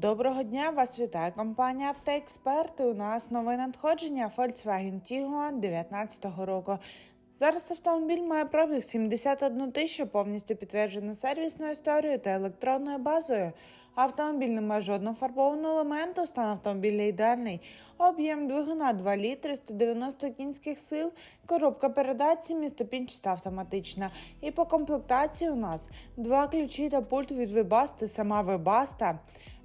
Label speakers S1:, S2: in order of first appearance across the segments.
S1: Доброго дня! Вас вітає компанія Автоексперти. У нас нове надходження Volkswagen Tiguan 2019 року. Зараз автомобіль має пробіг 71 тисячу, повністю підтверджено сервісною історією та електронною базою. Автомобіль не має жодного фарбованого елементу, стан автомобіля ідеальний. Об'єм двигуна 2 літри, 190 кінських сил, коробка передач, містопінчаста автоматична. І по комплектації у нас два ключі та пульт від Webaста, сама Webaста.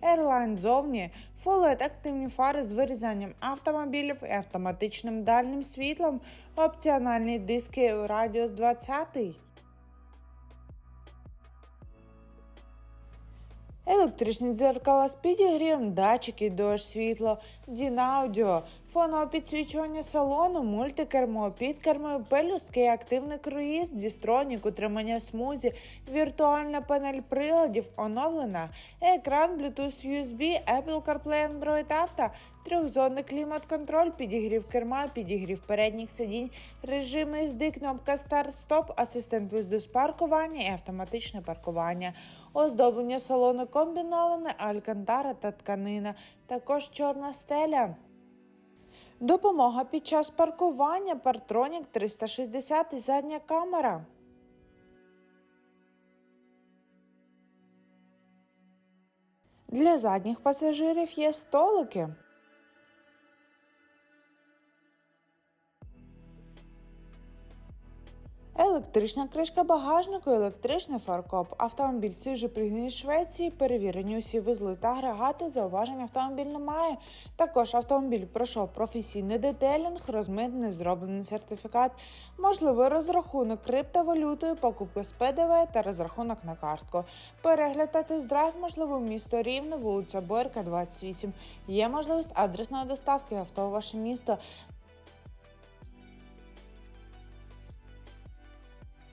S1: Airline зовні, фулет активні фари з вирізанням автомобілів і автоматичним дальнім світлом, опціональні диски Радіус 20. Електричні дзеркала з підігрівом, датчики, дощ, світло, дінаудіо, фонове підсвічування салону, мультикермо, підкермо, пелюстки, активний круїз, дістронік, утримання смузі, віртуальна панель приладів, оновлена, екран, Bluetooth USB, Apple CarPlay, Android Auto, трьохзонний клімат-контроль, підігрів керма, підігрів передніх сидінь, режими SD, кнопка старт-стоп, асистент виїзду з паркування і автоматичне паркування, оздоблення салону комбіноване, алькантара та тканина, також чорна стеля. Допомога під час паркування партронік 360 і задня камера. Для задніх пасажирів є столики. Електрична кришка багажнику, електричний фаркоп, автомобіль свіжий пригнаний Швеції, перевірені усі вузли та агрегати, зауважень автомобіль немає. Також автомобіль пройшов професійний детелінг, розмитний, зроблений сертифікат, можливий розрахунок криптовалютою, покупка з ПДВ та розрахунок на картку. Перегляд та тест-драйв можливо в місто Рівне, вулиця Бойка, 28. Є можливість адресної доставки авто у ваше місто.